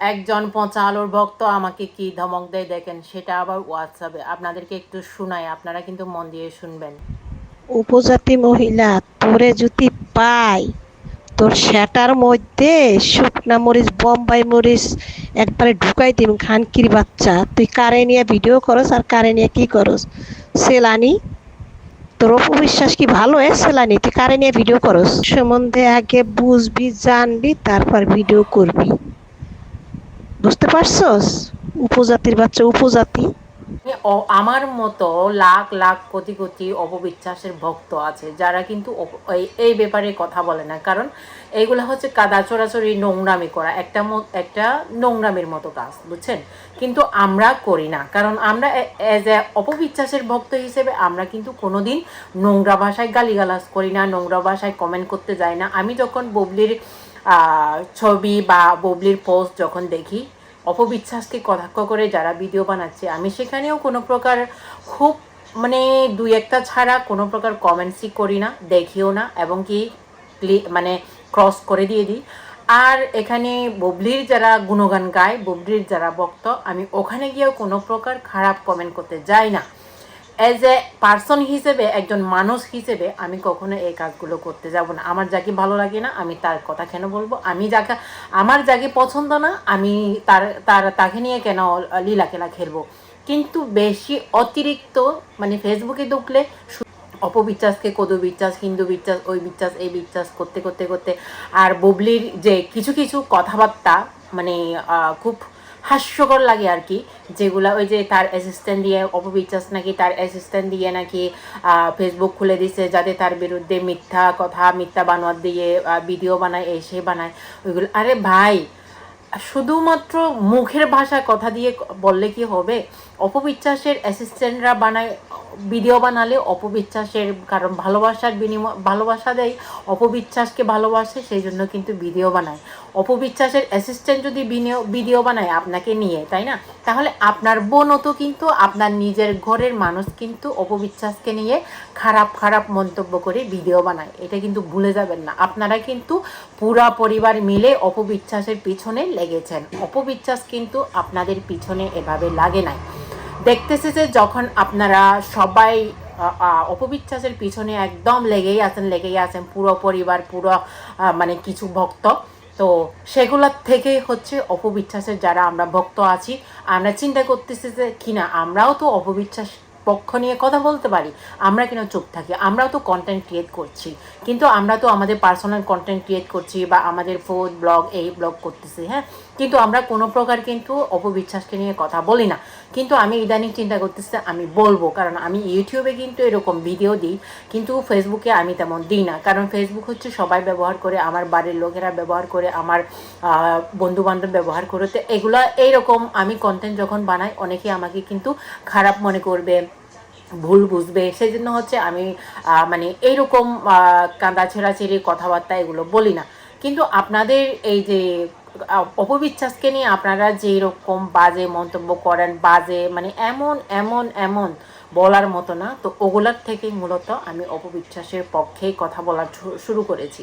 একজন পচা আলোর ভক্ত আমাকে কি ধমক দেয় দেখেন, সেটা আবার হোয়াটসঅ্যাপে আপনাদেরকে একটু শোনাই, আপনারা কিন্তু মন দিয়ে শুনবেন। উপজাতি মহিলা, তোরে যদি পাই, তোর সেটার মধ্যে শুকনা মরিচ, বোম্বাই মরিচ একবারে ঢুকাই দিম খানকির বাচ্চা। তুই কারে নিয়ে ভিডিও করস আর কারে নিয়ে কি করস? সেলানি, তোর অপবিশ্বাস কি ভালো, এ সেলানি? তুই কারে নিয়ে ভিডিও করস? সম্বন্ধে আগে বুঝবি, জানবি, তারপর ভিডিও করবি। বুঝতে পারছস? উপজাতির বাচ্চা উপজাতি। আমার মতো লাখ লাখ কোটি কোটি অপবিশ্বাসের ভক্ত আছে, যারা কিন্তু এই- ব্যাপারে কথা বলে না। কারণ এইগুলো হচ্ছে কাদা চোরাচুরি নোংরামি করা, একটা একটা নোংরামির মতো কাজ, বুঝছেন? কিন্তু আমরা করি না। কারণ আমরা এজ এ অপবিশ্বাসের ভক্ত হিসেবে আমরা কিন্তু কোনোদিন নোংরা ভাষায় গালিগালাজ করি না, নোংরা ভাষায় কমেন্ট করতে যাই না। আমি যখন বুবলির ছবি বা বুবলির পোস্ট যখন দেখি, অপবিশ্বাসকে কটাক্ষ করে যারা ভিডিও বানাচ্ছে, আমি সেখানেও কোনো প্রকার খুব মানে দুই একটা ছাড়া কোনো প্রকার কমেন্টসই করি না, দেখিও না এবং কি মানে ক্রস করে দিয়ে দিই। আর এখানে বুবলির যারা গুণগান গায়, বুবলির যারা বক্ত আমি ওখানে গিয়েও কোনো প্রকার খারাপ কমেন্ট করতে যাই না। অ্যাজ এ পার্সন হিসেবে, একজন মানুষ হিসেবে আমি কখনো এই কাজগুলো করতে যাব না। আমার যাকে ভালো লাগে না, আমি তার কথা কেন বলব? আমি যাকে, আমার যাকে পছন্দ না, আমি তার তার, তাকে নিয়ে কেন লীলা খেলা খেলব? কিন্তু বেশি অতিরিক্ত মানে ফেসবুকে ঢুকলে অপবিশ্বাসকে কদু বিশ্বাস হিন্দু বিশ্বাস ওই বিশ্বাস এই বিশ্বাস করতে করতে করতে, আর বুবলির যে কিছু কিছু কথাবার্তা মানে খুব হাস্যকর লাগে আর কি। যেগুলা ওই যে তার অ্যাসিস্ট্যান্ট দিয়ে অপবিশ্বাস নাকি তার অ্যাসিস্ট্যান্ট দিয়ে নাকি ফেসবুক খুলে দিছে যাতে তার বিরুদ্ধে মিথ্যা কথা, মিথ্যা বানোয়ার দিয়ে ভিডিও বানায় এসে বানায়, ওইগুলো। আরে ভাই, শুধুমাত্র মুখের ভাষায় কথা দিয়ে বললে কি হবে? অপবিশ্বাসের অ্যাসিস্ট্যান্টরা বানায় ভিডিও বানালে অপবিশ্বাসের কারণ ভালোবাসার বিনিময়, ভালোবাসা দেয় অপবিশ্বাসকে ভালোবাসে, সেই জন্য কিন্তু ভিডিও বানায়। অপবিশ্বাসের অ্যাসিস্ট্যান্ট যদি ভিডিও- বানায় আপনাকে নিয়ে, তাই না? তাহলে আপনার বোনও তো কিন্তু, আপনার নিজের ঘরের মানুষ কিন্তু অপবিশ্বাসকে নিয়ে খারাপ খারাপ মন্তব্য করে ভিডিও বানায়। এটা কিন্তু ভুলে যাবেন না। আপনারা কিন্তু পুরা পরিবার মিলে অপবিশ্বাসের পিছনে লেগেছেন। অপবিশ্বাস কিন্তু আপনাদের পিছনে এভাবে লাগে নাই। দেখতেছে যে যখন আপনারা সবাই অপবিশ্বাসের পিছনে একদম লেগেই আছেন লেগেই আছেন, পুরো পরিবার, পুরো মানে কিছু ভক্ত, তো সেগুলোর থেকেই হচ্ছে অপবিশ্বাসের যারা আমরা ভক্ত আছি, আমরা চিন্তা করতেছি যে কিনা আমরাও তো অপবিশ্বাস পক্ষ নিয়ে কথা বলতে পারি, আমরা কেন চুপ থাকি? আমরাও তো কন্টেন্ট ক্রিয়েট করছি। কিন্তু আমরা তো আমাদের পার্সোনাল কন্টেন্ট ক্রিয়েট করছি বা আমাদের ফুড ব্লগ এই ব্লগ করতেছি হ্যাঁ? কিন্তু আমরা কোনো প্রকার কিন্তু অপবিশ্বাসকে নিয়ে কথা বলি না। কিন্তু আমি ইদানিং চিন্তা করতেছি, আমি বলব, কারণ আমি ইউটিউবে কিন্তু এরকম ভিডিও দিই, কিন্তু ফেসবুকে আমি তেমন দিই না। কারণ ফেসবুক হচ্ছে সবাই ব্যবহার করে, আমার বাড়ির লোকেরা ব্যবহার করে, আমার বন্ধু বান্ধব ব্যবহার করে। তো এগুলা এইরকম আমি কন্টেন্ট যখন বানাই অনেকে আমাকে কিন্তু খারাপ মনে করবে ভুল বুঝবে। সেই জন্য হচ্ছে আমি মানে এইরকম কাঁদা ছেঁড়াছেড়ি কথাবার্তা এগুলো বলি না। কিন্তু আপনাদের এই যে অপবিশ্বাসকে নিয়ে আপনারা যে রকম বাজে মন্তব্য করেন, বাজে মানে এমন এমন এমন বলার মতো না, তো ওগুলার থেকে মূলত আমি অপবিশ্বাসের পক্ষেই কথা বলা শুরু করেছি।